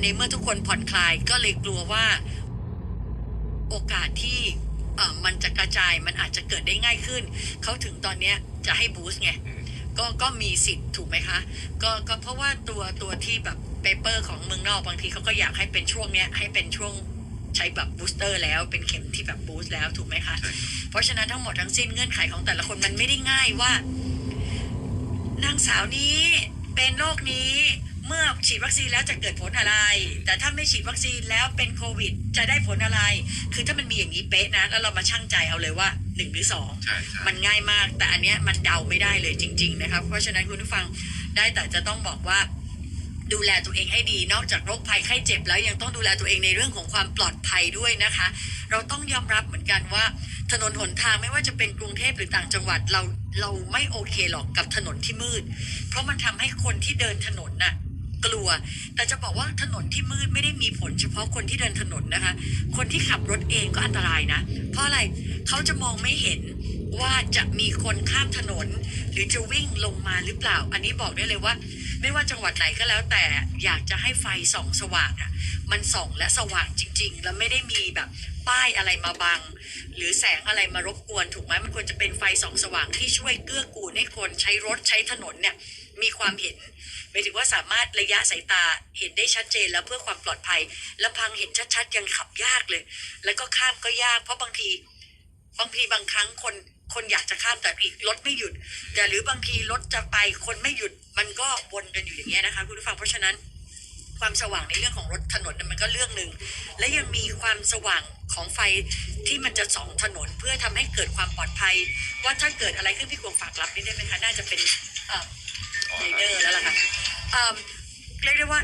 ในเมื่อทุกคนผ่อนคลายก็เลยกลัวว่า โอกาสที่เอ่อมันจะกระจายมันอาจจะเกิดได้ง่ายขึ้น เขาถึงตอนเนี้ยจะให้บูสต์ไงอืมก็ก็มีสิทธิ์ถูกไหมคะ ก็ก็เพราะว่าตัวตัวที่แบบเปเปอร์ของเมืองนอกบางทีเขาก็อยากให้เป็นช่วงเนี้ยให้เป็นช่วงใช้แบบบูสเตอร์แล้วเป็นเข็มที่แบบบูสต์แล้วถูกไหมคะใช่เพราะฉะนั้นทั้งหมดทั้งสิ้นเงื่อนไขของแต่ละคนมันไม่ได้ง่ายว่า นางสาวนี้เป็นโรคนี้เมื่อฉีดวัคซีนแล้วจะเกิดผลอะไร แต่ถ้าไม่ฉีดวัคซีนแล้วเป็นโควิด จะได้ผลอะไร คือถ้ามันมีอย่างนี้เป๊ะนะ แล้วเรามาชั่งใจเอาเลยว่าหนึ่งหรือสองใช่ใช่มันง่ายมาก แต่อันเนี้ยมันเดาไม่ได้เลยจริง ๆ นะครับ เพราะฉะนั้นคุณผู้ฟังได้แต่จะต้องบอกว่าดูแลตัวเองให้ดีนอกจากโรคภัยไข้เจ็บแล้วยังต้องดูแลตัวเองในเรื่องของความปลอดภัยด้วยนะคะ เราต้องยอมรับเหมือนกันว่า ถนนหนทางไม่ว่าจะเป็นกรุงเทพหรือต่างจังหวัดเราเราไม่โอเคหรอกกับถนนที่มืด เพราะมันทำให้คนที่เดินถนนน่ะ กลัว แต่จะบอกว่าถนนที่มืดไม่ได้มีผล เฉพาะคนที่เดินถนนนะคะ คนที่ขับรถเองก็อันตรายนะ เพราะอะไรเขาจะมองไม่เห็นว่าจะมีคนข้ามถนน หรือจะวิ่งลงมาหรือเปล่า อันนี้บอกได้เลยว่า ไม่ว่าจังหวัดไหนก็แล้วแต่อยากจะให้ไฟส่องสว่างอะมันส่องและสว่างจริง ๆ แล้วไม่ได้มีแบบป้ายอะไรมาบัง หรือแสงอะไรมารบกวนถูกไหมมันควรจะเป็นไฟส่องสว่างที่ช่วยเกื้อกูลให้คนใช้รถใช้ถนนเนี่ย มีความเห็นหมายถึงว่าสามารถระยะสายตาเห็นได้ชัดเจนแล้วเพื่อความปลอดภัยแล้วพังเห็นชัดๆยังขับยากเลย แล้วก็ข้ามก็ยาก เพราะบางที บางทีบางครั้งคนคนอยากจะข้ามแต่อีกรถไม่หยุดแต่หรือบางทีรถจะไปคนไม่หยุดมันก็วนกันอยู่อย่างเงี้ยนะคะคุณผู้ฟังเพราะฉะนั้นความสว่างในเรื่องของรถถนนมันก็เรื่องหนึ่งและยังมีความสว่างของไฟที่มันจะส่องถนนเพื่อทำให้เกิดความปลอดภัย ว่าถ้าเกิดอะไรขึ้นพี่กวงฝากรับนี่ได้ไหมคะน่าจะเป็น เอ่อรเดอร์แล้วล่ะค่ะเอิ่มเรียกได้ว่า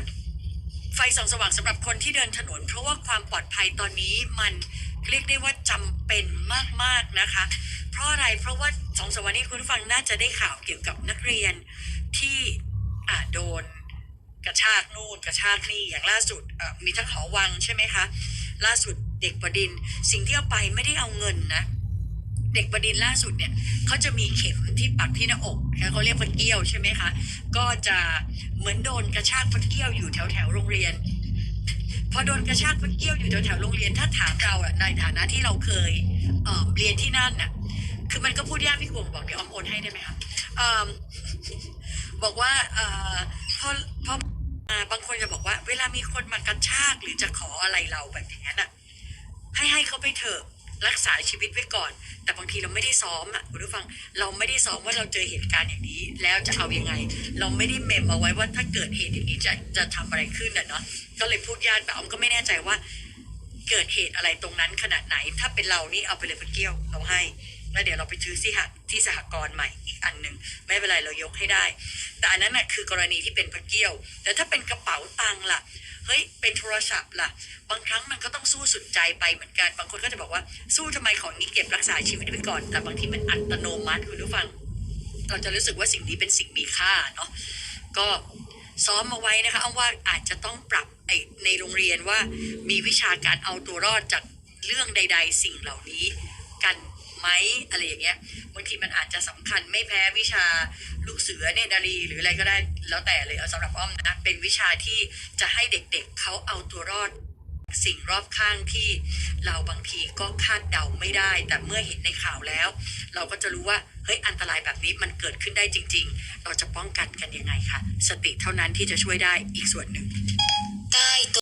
ไฟส่องสว่างสำหรับคนที่เดินถนน เพราะว่าความปลอดภัยตอนนี้มันเรียกได้ว่าจำเป็นมากๆนะคะ เพราะอะไรเพราะว่าสองสามวันนี้คุณผู้ฟังน่าจะได้ข่าวเกี่ยวกับนักเรียนที่อ่าโดน กระชากนู่นกระชากนี่อย่างล่าสุดเอ่อมีทั้งหอวังใช่ไหมคะ ล่าสุดเด็กประดิน สิ่งที่เอาไปไม่ได้เอาเงินนะ เด็กประดินล่าสุดเนี่ยเขาจะมีเข็มที่ปักที่หน้าอกเขาเรียกฟันเกี้ยวใช่ไหมคะก็จะเหมือนโดนกระชากฟันเกี้ยวอยู่แถวแถวโรงเรียน พอโดนกระชากฟันเกี้ยวอยู่แถวแถวโรงเรียน ถ้าถามเราอะในฐานะที่เราเคยเเรียนที่นั่นน่ะคือมันก็พูดยากพี่กวงบอกเดี๋ยวออมโอนให้ได้ไหมคะบอกว่าเอ่อพอพอบางคนจะบอกว่า เวลามีคนมากระชากหรือจะขออะไรเราแบบนั้นอะให้ให้เขาไปเถอะ รักษาชีวิตไว้ก่อน แต่บางทีเราไม่ได้ซ้อมอะคุณผู้ฟังเราไม่ได้ซ้อมว่าเราเจอเหตุการณ์อย่างนี้ แล้วจะเอายังไง เราไม่ได้เมมเอาไว้ว่าถ้าเกิดเหตุอย่างนี้จะจะทำอะไรขึ้นอะเนาะก็เลยพูดยากแต่ออมก็ไม่แน่ใจว่า เกิดเหตุอะไรตรงนั้นขนาดไหน ถ้าเป็นเรานี่เอาไปเลยพันเกี้ยวเราให้แล้วเดี๋ยวเราไปซื้อที่หที่สหกรณ์ใหม่อีกอันหนึ่งไม่เป็นไรเรายกให้ได้ แต่อันนั้นน่ะคือกรณีที่เป็นพันเกี้ยว แต่ถ้าเป็นกระเป๋าตังค์ล่ะ เฮ้ยเป็นโทรศัพท์ล่ะ บางครั้งมันก็ต้องสู้สุดใจไปเหมือนกัน บางคนก็จะบอกว่าสู้ทำไมของนี้เก็บรักษาชีวิตไว้ก่อน แต่บางทีมันอัตโนมัติคุณผู้ฟัง เราจะรู้สึกว่าสิ่งนี้เป็นสิ่งมีค่าเนาะก็ซ้อมมาไว้นะคะเอาว่าอาจจะต้องปรับในโรงเรียนว่ามีวิชาการเอาตัวรอดจากเรื่องใด ๆ สิ่งเหล่านี้กันไหมอะไรอย่างเงี้ย บางทีมันอาจจะสำคัญไม่แพ้วิชาลูกเสือเนตรนารีหรืออะไรก็ได้แล้วแต่เลยเอาสำหรับอ้อมนะเป็นวิชาที่จะให้เด็กๆเขาเอาตัวรอด สิ่งรอบข้างที่เราบางทีก็คาดเดาไม่ได้ แต่เมื่อเห็นในข่าวแล้ว เราก็จะรู้ว่าเฮ้ยอันตรายแบบนี้มันเกิดขึ้นได้จริง ๆ เราจะป้องกันกันยังไงคะสติเท่านั้นที่จะช่วยได้อีกส่วนหนึ่ง